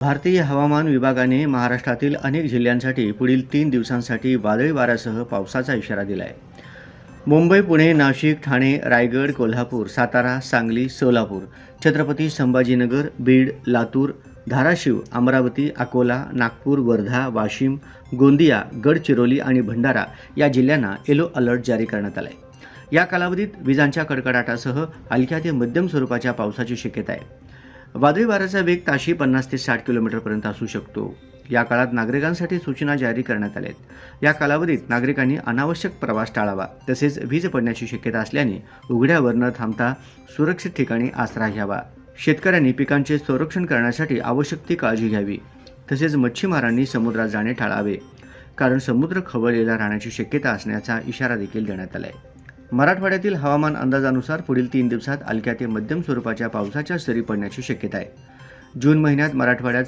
भारतीय हवामान विभागाने महाराष्ट्रातील अनेक जिल्ह्यांसाठी पुढील तीन दिवसांसाठी वादळी वाऱ्यासह पावसाचा इशारा दिला आहे मुंबई पुणे नाशिक ठाणे रायगड कोल्हापूर सातारा सांगली सोलापूर छत्रपती संभाजीनगर बीड लातूर धाराशिव अमरावती अकोला नागपूर वर्धा वाशिम गोंदिया गडचिरोली आणि भंडारा या जिल्ह्यांना येलो अलर्ट जारी करण्यात आला आहे या कालावधीत विजांच्या कडकडाटासह हलक्या ते मध्यम स्वरूपाच्या पावसाची शक्यता आहे. वादळी वाऱ्याचा वेग ताशी पन्नास ते साठ किलोमीटरपर्यंत असू शकतो. या काळात नागरिकांसाठी सूचना जारी करण्यात आल्या आहेत या कालावधीत नागरिकांनी अनावश्यक प्रवास टाळावा तसेच वीज पडण्याची शक्यता असल्याने उघड्यावर न थांबता सुरक्षित ठिकाणी आसरा घ्यावा. शेतकऱ्यांनी पिकांचे संरक्षण करण्यासाठी आवश्यक ती काळजी घ्यावी तसेच मच्छीमारांनी समुद्रात जाणे टाळावे कारण समुद्र खवळलेला राहण्याची शक्यता असण्याचा इशारा देखील देण्यात आला आहे मराठवाड्यातील हवामान अंदाजानुसार पुढील तीन दिवसात हलक्या ते मध्यम स्वरूपाच्या पावसाच्या सरी पडण्याची शक्यता आहे. जून महिन्यात मराठवाड्यात